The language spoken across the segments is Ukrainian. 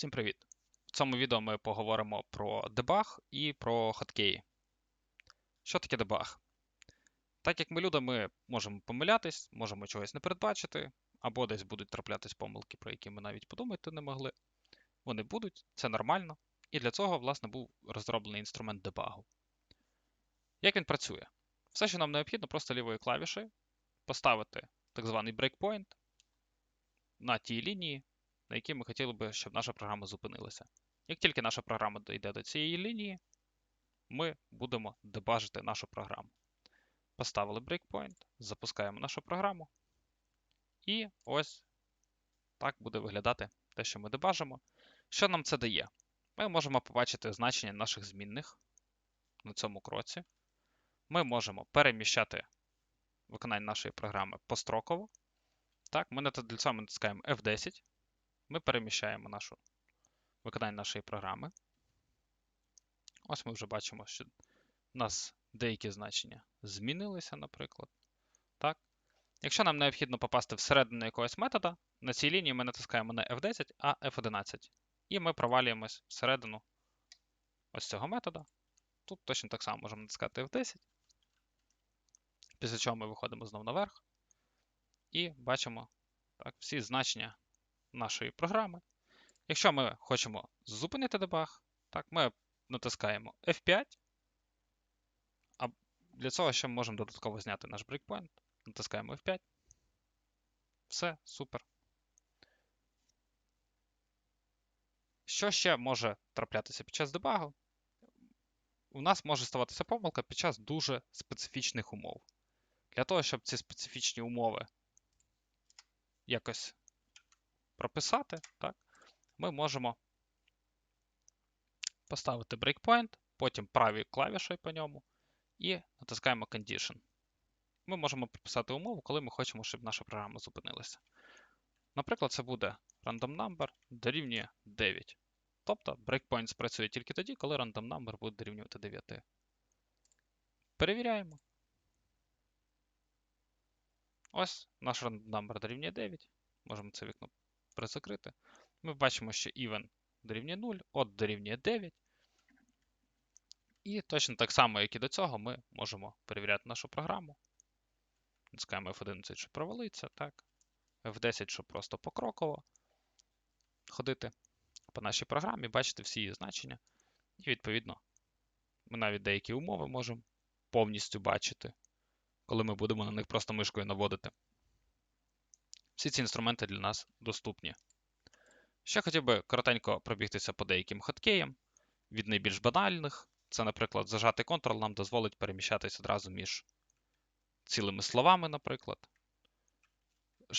Всім привіт! В цьому відео ми поговоримо про дебаг і про хоткеї. Що таке дебаг? Так як ми люди, ми можемо помилятись, можемо чогось не передбачити, або десь будуть траплятись помилки, про які ми навіть подумати не могли. Вони будуть, це нормально. І для цього, власне, був розроблений інструмент дебагу. Як він працює? Все, що нам необхідно, просто лівою клавішею поставити так званий breakpoint на тій лінії, на якій ми хотіли би, щоб наша програма зупинилася. Як тільки наша програма дійде до цієї лінії, ми будемо дебажити нашу програму. Поставили breakpoint, запускаємо нашу програму. І ось так буде виглядати те, що ми дебажимо. Що нам це дає? Ми можемо побачити значення наших змінних на цьому кроці. Ми можемо переміщати виконання нашої програми построково. Так, Ми для цього натискаємо F10 ми переміщаємо нашу виконання нашої програми. Ось ми вже бачимо, що у нас деякі значення змінилися, наприклад. Так. Якщо нам необхідно попасти всередину якогось метода, на цій лінії ми натискаємо не F10, а F11. І ми провалюємось всередину ось цього метода. Тут точно так само можемо натискати F10. Після чого ми виходимо знову наверх. І бачимо так, всі значення нашої програми. Якщо ми хочемо зупинити дебаг, так, ми натискаємо F5. А для цього ще ми можемо додатково зняти наш брейкпоінт. Натискаємо F5. Все, супер. Що ще може траплятися під час дебагу? У нас може ставатися помилка під час дуже специфічних умов. Для того, щоб ці специфічні умови якось прописати, так, ми можемо поставити breakpoint, потім праві клавішою по ньому і натискаємо Condition. Ми можемо прописати умову, коли ми хочемо, щоб наша програма зупинилася. Наприклад, це буде random number дорівнює 9. Тобто breakpoint спрацює тільки тоді, коли random number буде дорівнювати 9. Перевіряємо. Ось наш random number дорівнює 9. Можемо це вікно призакрити. Ми бачимо, що even дорівнює 0, odd дорівнює 9. І точно так само, як і до цього, ми можемо перевіряти нашу програму. Натискаємо F11, щоб провалиться, так. F10, щоб просто покроково ходити по нашій програмі, бачити всі її значення. І, відповідно, ми навіть деякі умови можемо повністю бачити, коли ми будемо на них просто мишкою наводити. Всі ці інструменти для нас доступні. Ще хотів би коротенько пробігтися по деяким хоткеям. Від найбільш банальних, це, наприклад, зажатий Ctrl нам дозволить переміщатися одразу між цілими словами, наприклад.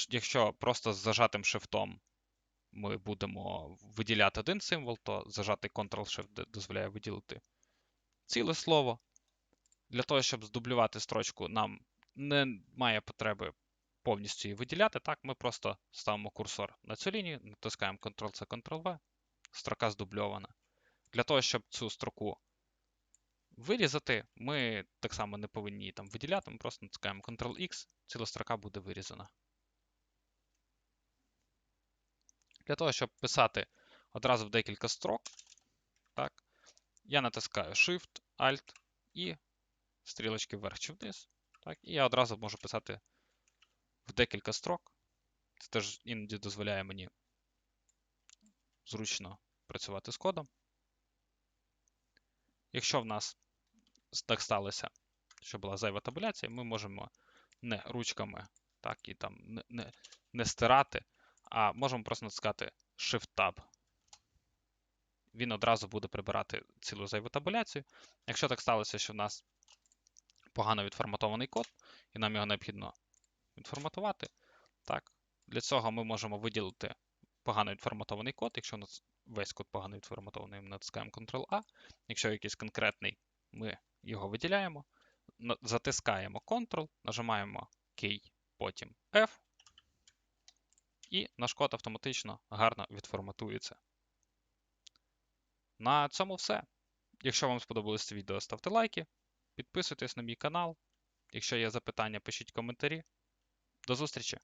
Якщо просто з зажатим шифтом ми будемо виділяти один символ, то зажатий Ctrl-Shift дозволяє виділити ціле слово. Для того, щоб здублювати строчку, нам немає потреби повністю її виділяти. Так, ми просто ставимо курсор на цю лінію, натискаємо Ctrl-C, Ctrl-V, строка здубльована. Для того, щоб цю строку вирізати, ми так само не повинні її там виділяти, ми просто натискаємо Ctrl-X, ціла строка буде вирізана. Для того, щоб писати одразу в декілька строк, так, я натискаю Shift, Alt і стрілочки вверх чи вниз. Так, І я одразу можу писати в декілька строк. Це теж іноді дозволяє мені зручно працювати з кодом. Якщо в нас так сталося, що була зайва табуляція, ми можемо не ручками так, і там не, не, не стирати, а можемо просто натискати Shift-Tab. Він одразу буде прибирати цілу зайву табуляцію. Якщо так сталося, що в нас погано відформатований код, і нам його необхідно відформатувати. Так, Для цього ми можемо виділити погано відформатований код. Якщо у нас весь код погано відформатований, ми натискаємо Ctrl-A. Якщо якийсь конкретний, ми його виділяємо, затискаємо Ctrl, нажимаємо Key, потім F. І наш код автоматично гарно відформатується. На цьому все. Якщо вам сподобалось це відео, ставте лайки, підписуйтесь на мій канал. Якщо є запитання, пишіть коментарі. До зустрічі!